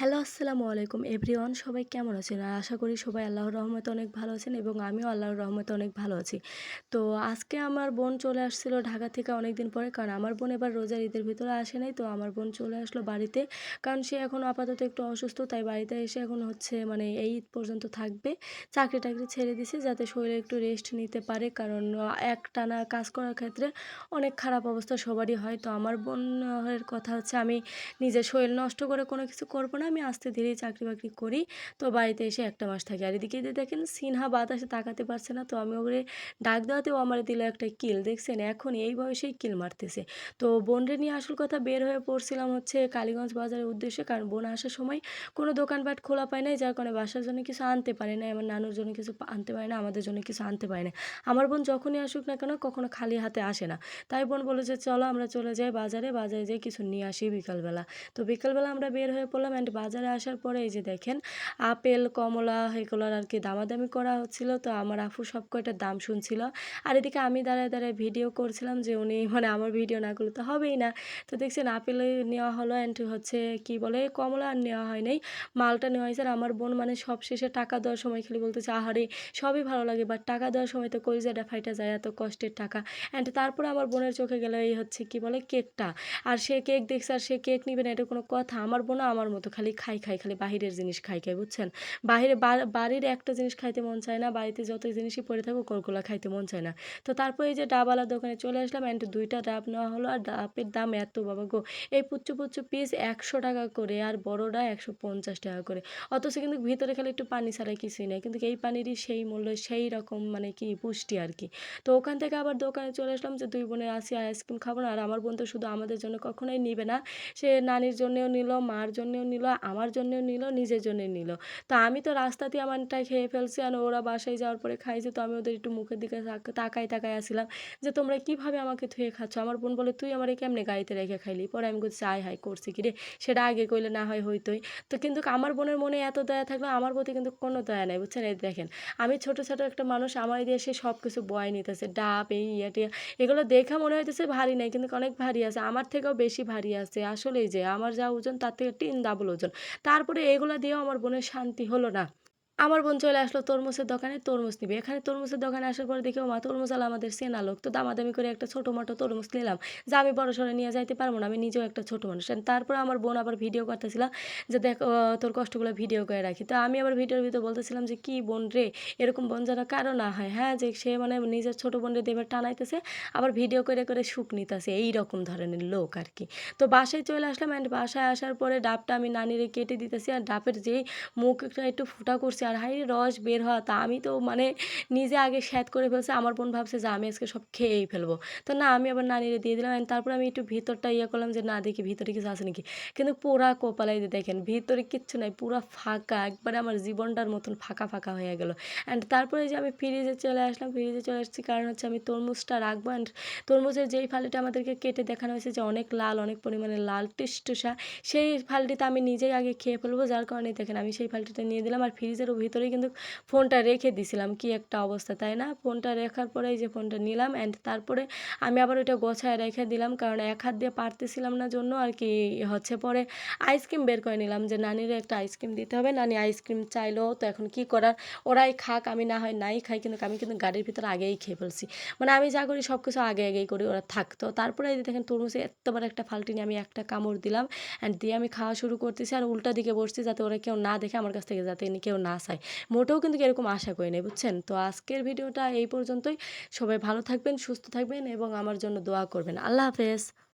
Hello, আসসালামু আলাইকুম। Everyone, সবাই কেমন আছেন? আর আশা করি সবাই আল্লাহর রহমতে অনেক ভালো আছেন এবং আমিও আল্লাহর রহমতে অনেক ভালো আছি। তো আজকে আমার বোন চলে আসছিল ঢাকা থেকে অনেক দিন পরে, কারণ আমার বোন এবার রোজার ঈদের ভিতরে আসে নাই। তো আমার বোন চলে আসলো বাড়িতে, কারণ সে এখন আপাতত একটু অসুস্থ, তাই বাড়িতে এসে এখন হচ্ছে মানে এই ঈদ পর্যন্ত থাকবে। চাকরি টাকরি ছেড়ে দিছে, যাতে শরীরে একটু রেস্ট নিতে পারে, কারণ এক টানা কাজ করার ক্ষেত্রে অনেক খারাপ অবস্থা সবারই হয়। তো আমার বোনের কথা হচ্ছে, আমি নিজের শরীর নষ্ট করে কোনো কিছু করব না আমি আসতে ধীরেই চাকরি বাকরি করি। তো বাড়িতে এসে একটা মাস থাকি। আর এদিকে দেখেন, সিনহা বাতাসে তাকাতে পারছে না। তো আমি ওরে ডাক দেওয়াতেও আমার দিল একটা কিল, দেখছেন? এখন এই বয়সেই কিল মারতেছে। তো বোনরে নিয়ে আসল কথা বের হয়ে পড়ছিলাম হচ্ছে কালীগঞ্জ বাজারের উদ্দেশ্যে। কারণ বোন আসার সময় কোনো দোকানপাট খোলা পায় নাই, যার কারণে বাসার জন্য কিছু আনতে পারে না আমার নানুর জন্য কিছু আনতে পারে না, আমাদের জন্য কিছু আনতে পারে না। আমার বোন যখনই আসুক না কেন, কখনো খালি হাতে আসে না। তাই বোন বলে যে, চলো আমরা চলে যাই বাজারে। বাজারে যাই কিছু নিয়ে আসি বিকালবেলা। তো বিকালবেলা আমরা বের হয়ে পড়লাম অ্যান্ড বাজারে আসার পরে এই যে দেখেন, আপেল, কমলা এগুলোর আর কি দামাদামি করা হচ্ছিল। তো আমার আফু সব কয়টার দাম শুনছিল। আর এদিকে আমি দাঁড়ায় দাঁড়ায় ভিডিও করছিলাম যে উনি মানে আমার ভিডিও না করলে তো হবেই না। তো দেখছেন আপেল নেওয়া হলো অ্যান্ড হচ্ছে কি বলে, কমলা আর নেওয়া হয় নাই। মালটা নেওয়া হয়েছে আর আমার বোন মানে সব শেষে টাকা দেওয়ার সময় খালি বলতেছে, আহারে, সবই ভালো লাগে বাট টাকা দেওয়ার সময় তো কলিজাটা ফাইটা যায়, এত কষ্টের টাকা। অ্যান্ড তারপরে আমার বোনের চোখে গেল এই হচ্ছে কি বলে, কেকটা। আর সে কেক দেখছে আর সে কেক নিবে না, এটা কোনো কথা। আমার বোনও আমার মতো খালি খাই খাই, খালি বাহিরের জিনিস খাই খাই, বুঝছেন? বাহিরে বাড়ির একটা জিনিস খাইতে মন চায় না, বাড়িতে যত জিনিসই পড়ে থাকুক ওগুলো খাইতে মন চায় না। তো তারপর এই যে ডাবওয়ালার দোকানে চলে আসলাম অ্যান্ড দুইটা ডাব নেওয়া হলো, আর ডাবের দাম এত, বাবা গো! এই পুচ্চু পুচ্চু পিস একশো টাকা করে, আর বড়টা একশো পঞ্চাশ টাকা করে। অথচ কিন্তু ভিতরে খালি একটু পানি ছাড়া কিছুই নেই, কিন্তু এই পানিরই সেই মূল্য, সেই রকম মানে কি পুষ্টি আর কি। তো ওখান থেকে আবার দোকানে চলে আসলাম যে, দুই বোনে আসি আইসক্রিম খাব না। আর আমার বোন তো শুধু আমাদের জন্য কখনোই নিবে না। সে নানির জন্যেও নিল, মার জন্যেও নিল আমার জন্যেও নিল, নিজের জন্য নিল। তো আমি তো রাস্তাতে আমারটা খেয়ে ফেলছি আর ওরা বাসায় যাওয়ার পরে খাইছে, তো আমি ওদের একটু মুখের দিকে তাকাই তাকাই আসছিলাম যে, তোমরা কীভাবে আমাকে ধুয়ে খাচ্ছ? আমার বোন বলে, তুই আমার কেমনে গাড়িতে রেখে খাইলি? পরে আমি বলছি, আয় হাই করছি কি রে? সেটা আগে কইলে না হয় হইতোই। তো কিন্তু আমার বোনের মনে এত দয়া থাকলে, আমার প্রতি কিন্তু কোনো দয়া নাই, বুঝছেন? এই দেখেন, আমি ছোট ছোট একটা মানুষ, আমার দিয়ে সে সব কিছু বয় নিতেছে, ডাব, এই ইয়ে এগুলো দেখে মনে হইতেছে ভারী নাই, কিন্তু অনেক ভারী আছে, আমার থেকেও বেশি ভারী আছে। আসলেই যে, আমার যা ওজন তার থেকে তিন ডাবল ওজন। তারপরে এগুলো দিয়েও আমার বোনের শান্তি হলো না। আমার বোন চলে আসলো তরমুজের দোকানে, তরমুজ নিবে। এখানে তরমুজের দোকানে আসার পরে দেখে মা তরমুজ আলা আমাদের সেনা লোক। তো দামাদামি করে একটা ছোটো মোটো তরমুজ নিলাম। যে আমি বড় সড়ো নিয়ে যাইতে পারব না, আমি নিজেও একটা ছোটো মানুষ। তারপর আমার বোন আবার ভিডিও করতেছিলাম যে, দেখ তোর কষ্টগুলো ভিডিও করে রাখি। তো আমি আবার ভিডিওর ভিতরে বলতেছিলাম যে, কি বোন রে, এরকম বোন যেন কারও না হয়। হ্যাঁ যে সে মানে নিজের ছোটো বোনরে দেবার টানাইতেছে, আবার ভিডিও করে করে সুখ নিতেছে। এই রকম ধরনের লোক আর কি। তো বাসায় চলে আসলাম অ্যান্ড বাসায় আসার পরে ডাবটা আমি নানিরে কেটে দিতেছি, আর ডাবের যেই মুখটা একটু ফুটা করছি হাই রস বের হওয়া, তা আমি তো মানে নিজে আগে স্যাদ করে ফেলছে, আমার বোন ভাবছে যে আমি আজকে সব খেয়েই ফেলব। তো না, আমি আবার নানিরে দিয়ে দিলাম তারপর আমি একটু ভিতরটা ইয়ে করলাম যে, না, দেখি ভিতরে কিছু আছে নাকি? কিন্তু পুরা কপালাই দেখেন, ভিতরে কিচ্ছু নাই, পুরা ফাঁকা, একবারে আমার জীবনটার মতন ফাঁকা ফাঁকা হয়ে গেল। অ্যান্ড তারপরে যে আমি ফ্রিজে চলে আসলাম ফ্রিজে চলে আসছি, কারণ হচ্ছে আমি তরমুজটা রাখব অ্যান্ড তরমুজের যেই ফালিটা আমাদেরকে কেটে দেখানো হয়েছে যে, অনেক লাল, অনেক পরিমাণে লাল, টিসটুসা, সেই ফালটিতে আমি নিজেই আগে খেয়ে ফেলব, যার কারণে দেখেন, আমি সেই ফালটিটা নিয়ে দিলাম আর ফ্রিজেরও ভিতরেই কিন্তু ফোনটা রেখে দিছিলাম, কি একটা অবস্থা, তাই না? ফোনটা রেখার পরেই যে ফোনটা নিলাম অ্যান্ড তারপরে আমি আবার ওইটা গোছায় রেখে দিলাম, কারণ এক হাত দিয়ে পারতেছিলাম না জন্য আর কি হচ্ছে পরে আইসক্রিম বের করে নিলাম যে, নানির একটা আইসক্রিম দিতে হবে, নানি আইসক্রিম চাইলো, তো এখন কি করার? ওরাই খাক, আমি না হয় নাই খাই, কিন্তু আমি কিন্তু গাড়ির ভিতরে আগেই খেয়ে ফেলছি। মানে আমি যা করি সব কিছু আগে আগেই করি, ওরা থাকতো তারপরে এই দেখেন তরমুজে এত বড় একটা ফাল্টি নিয়ে আমি একটা কামড় দিলাম অ্যান্ড দিয়ে আমি খাওয়া শুরু করতেছি আর উল্টা দিকে বসছি যাতে ওরা কেউ না দেখে আমার কাছ থেকে যাতে কেউ না চায় মোটেও কিন্তু এরকম আশা করি নাই, বুঝছেন? তো আজকের ভিডিওটা এই পর্যন্তই। সবাই ভালো থাকবেন, সুস্থ থাকবেন এবং আমার জন্য দোয়া করবেন। আল্লাহ হাফেজ।